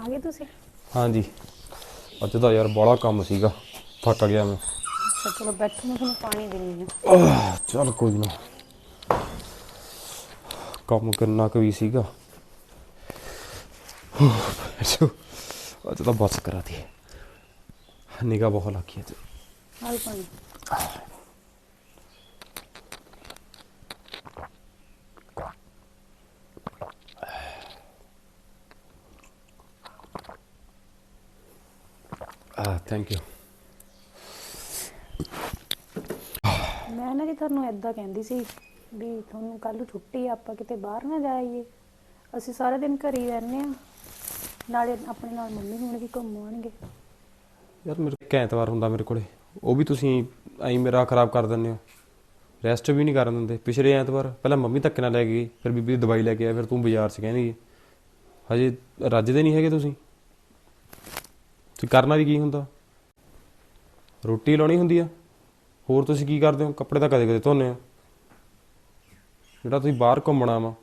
ਆ ਗਏ ਤੁਸੀਂ? ਹਾਂਜੀ। ਅੱਜ ਦਾ ਯਾਰ ਬੜਾ ਕੰਮ ਸੀਗਾ। ਥੱਕ ਗਿਆ ਮੈਂ। ਅੱਛਾ ਚਲੋ ਬੈਠੋ ਮੈਂ ਤੁਹਾਨੂੰ ਪਾਣੀ ਦਿੰਦੀ ਆਹ, ਚੱਲ ਕੋਈ ਨਾ। ਕੰਮ ਕਿੰਨਾ ਕੁ ਵੀ ਸੀਗਾ। ਅੱਛਾ ਅੱਜ ਤਾਂ ਬਸ ਕਰਾ ਦੀ ਨਿਗਾ ਬਹੁਤ ਲੱਗੀ ਅੱਜ। ਹਾਂ ਪਾਣੀ। ਆ ਥੈਂਕ ਯੂ ਮੈਂ ਨਾ ਜੀ ਤੁਹਾਨੂੰ ਐਦਾਂ ਕਹਿੰਦੀ ਸੀ ਵੀ ਤੁਹਾਨੂੰ ਕੱਲ ਨੂੰ ਛੁੱਟੀ ਆ ਆਪਾਂ ਕਿਤੇ ਬਾਹਰ ਨਾ ਜਾਈਏ। ਅਸੀਂ ਸਾਰਾ ਦਿਨ ਘਰੇ ਹੀ ਰਹਿੰਦੇ ਆ। ਨਾਲੇ ਆਪਣੇ ਨਾਲ ਮੰਮੀ ਹੁਣ ਵੀ ਘੁੰਮ ਆਉਣਗੇ। ਯਾਰ ਮੇਰੇ ਕੋਲ ਐਤਵਾਰ ਹੁੰਦਾ ਮੇਰੇ ਕੋਲੇ। ਉਹ ਵੀ ਤੁਸੀਂ ਐਂ ਮੇਰਾ ਖਰਾਬ ਕਰ ਦਿੰਦੇ ਹੋ। ਰੈਸਟ ਵੀ ਨਹੀਂ ਕਰਨ ਦਿੰਦੇ। ਪਿਛਲੇ ਐਤਵਾਰ ਪਹਿਲਾਂ ਮੰਮੀ ਧੱਕੇ ਨਾਲ ਲੈ ਗਈ ਫਿਰ ਬੀਬੀ ਦੀ ਦਵਾਈ ਲੈ ਕੇ ਆਇਆ ਫਿਰ ਤੂੰ ਬਾਜ਼ਾਰ 'ਚ ਕਹਿੰਦੀ ਹਜੇ ਰੱਜਦੇ ਨਹੀਂ ਹੈਗੇ ਤੁਸੀਂ? ਤੁਸੀਂ ਕਰਨਾ ਵੀ ਕੀ ਹੁੰਦਾ? ਰੋਟੀ ਲਾਉਣੀ ਹੁੰਦੀ ਆ? ਹੋਰ ਤੁਸੀਂ ਕੀ ਕਰਦੇ ਹੋ? ਕੱਪੜੇ ਤਾਂ ਕਦੇ ਕਦੇ ਧੋਨੇ ਆ। ਜਿਹੜਾ ਤੁਸੀਂ ਬਾਹਰ ਘੁੰਮਣਾ ਵਾ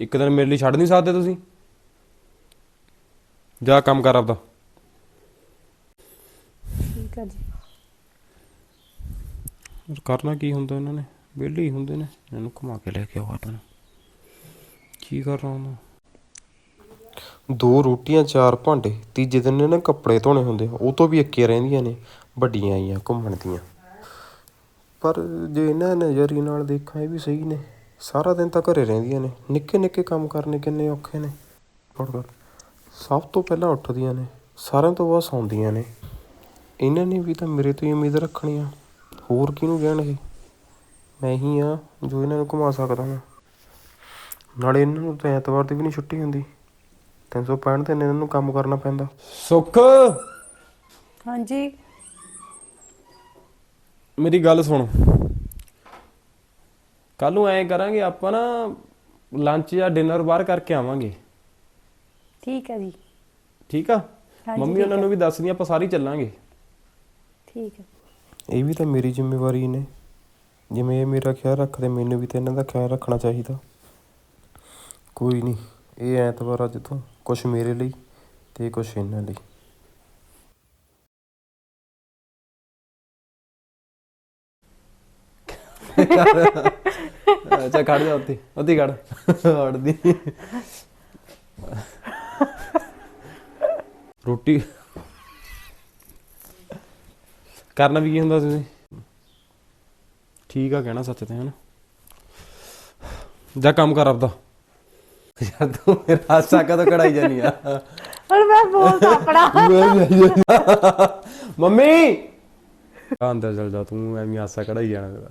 ਇੱਕ ਦਿਨ ਮੇਰੇ ਲਈ ਛੱਡ ਨਹੀਂ ਸਕਦੇ ਤੁਸੀਂ? ਜਾ ਕੰਮ ਕਰ ਆਪਦਾ। ਠੀਕ ਆ ਜੀ। ਕਰਨਾ ਕੀ ਹੁੰਦਾ ਇਹਨਾਂ ਨੇ? ਵਿਹਲੇ ਹੀ ਹੁੰਦੇ ਨੇ। ਇਹਨਾਂ ਨੂੰ ਘੁਮਾ ਕੇ ਲੈ ਕੇ ਆਓ ਆਪਣਾ ਕੀ ਕਰਨਾ ਹੁੰਦਾ ਦੋ ਰੋਟੀਆਂ ਚਾਰ ਭਾਂਡੇ ਤੀਜੇ ਦਿਨ ਇਹਨਾਂ ਨੇ ਕੱਪੜੇ ਧੋਣੇ ਹੁੰਦੇ ਆ, ਉਹ ਤੋਂ ਵੀ ਅੱਕੀਆਂ ਰਹਿੰਦੀਆਂ ਨੇ ਵੱਡੀਆਂ ਆਈਆਂ ਘੁੰਮਣ ਦੀਆਂ। ਪਰ ਜੇ ਇਹਨਾਂ ਨਜ਼ਰੀ ਨਾਲ ਦੇਖਾਂ ਇਹ ਵੀ ਸਹੀ ਨੇ। ਸਾਰਾ ਦਿਨ ਤਾਂ ਘਰੇ ਰਹਿੰਦੀਆਂ ਨੇ। ਨਿੱਕੇ ਨਿੱਕੇ ਕੰਮ ਕਰਨੇ ਕਿੰਨੇ ਔਖੇ ਨੇ। ਉੱਠ ਸਭ ਤੋਂ ਪਹਿਲਾਂ ਉੱਠਦੀਆਂ ਨੇ। ਸਾਰਿਆਂ ਤੋਂ ਬਾਅਦ ਸੌਂਦੀਆਂ ਨੇ। ਇਹਨਾਂ ਨੇ ਵੀ ਤਾਂ ਮੇਰੇ ਤੋਂ ਹੀ ਉਮੀਦ ਰੱਖਣੀ ਆ। ਹੋਰ ਕਿਹਨੂੰ ਕਹਿਣ ਇਹ? ਮੈਂ ਹੀ ਆ ਜੋ ਇਹਨਾਂ ਨੂੰ ਘੁਮਾ ਸਕਦਾ ਹਾਂ ਨਾਲੇ ਇਹਨਾਂ ਨੂੰ ਤਾਂ ਐਤਵਾਰ ਦੀ ਵੀ ਨਹੀਂ ਛੁੱਟੀ ਹੁੰਦੀ। 365 ਦਿਨ ਇਹਨਾਂ ਨੂੰ ਕੰਮ ਕਰਨਾ ਪੈਂਦਾ। ਸੁੱਖ। ਹਾਂਜੀ। ਮੇਰੀ ਗੱਲ ਸੁਣ। ਕੱਲ ਨੂੰ ਐਂ ਕਰਾਂਗੇ ਆਪਾਂ ਨਾ ਲੰਚ ਜਾਂ ਡਿਨਰ ਬਾਹਰ ਕਰਕੇ ਆਵਾਂਗੇ। ਠੀਕ ਆ ਜੀ। ਠੀਕ ਆ? ਹਾਂਜੀ, ਮੰਮੀ ਠੀਕ ਉਹਨਾਂ। ਨੂੰ ਵੀ ਦੱਸਦੀ ਆਪਾਂ ਸਾਰੇ ਹੀ ਚੱਲਾਂਗੇ। ਠੀਕ ਹੈ। ਇਹ ਵੀ ਤਾਂ ਮੇਰੀ ਜ਼ਿੰਮੇਵਾਰੀ ਨੇ। ਜਿਵੇਂ ਇਹ ਮੇਰਾ ਖਿਆਲ ਰੱਖਦੇ ਮੈਨੂੰ ਵੀ ਤਾਂ ਇਹਨਾਂ ਦਾ ਖਿਆਲ ਰੱਖਣਾ ਚਾਹੀਦਾ। ਕੋਈ ਨਹੀਂ ਇਹ ਐਤਵਾਰ ਅੱਜ ਤੋਂ। ਕੁਛ ਮੇਰੇ ਲਈ ਅਤੇ ਕੁਛ ਇਹਨਾਂ ਲਈ। ਅੱਛਾ, ਖੜ ਜਾ ਉੱਥੇ ਉੱਥੇ ਖੜ। ਹੜਦੀ ਰੋਟੀ ਕਰਨਾ ਵੀ ਕੀ ਹੁੰਦਾ ਤੁਸੀਂ ਠੀਕ ਆ ਕਹਿਣਾ ਸੱਚ ਤੇ, ਹਨ? ਜਾ ਕੰਮ ਕਰ ਆਪਦਾ। ਯਾਰ ਤੂੰ ਮੇਰਾ ਹਾਸਾ ਕਦੋਂ ਕਢਾਈ ਜਾਨੀ ਆ। ਹੁਣ ਮੈਂ ਬੋਲਦਾ ਆਪਣਾ। ਮੰਮੀ! ਅੰਦਰ ਚਲ ਜਾ ਤੂੰ ਐਵੇਂ ਹਾਸਾ ਕਢਾਈ ਜਾਣਾ।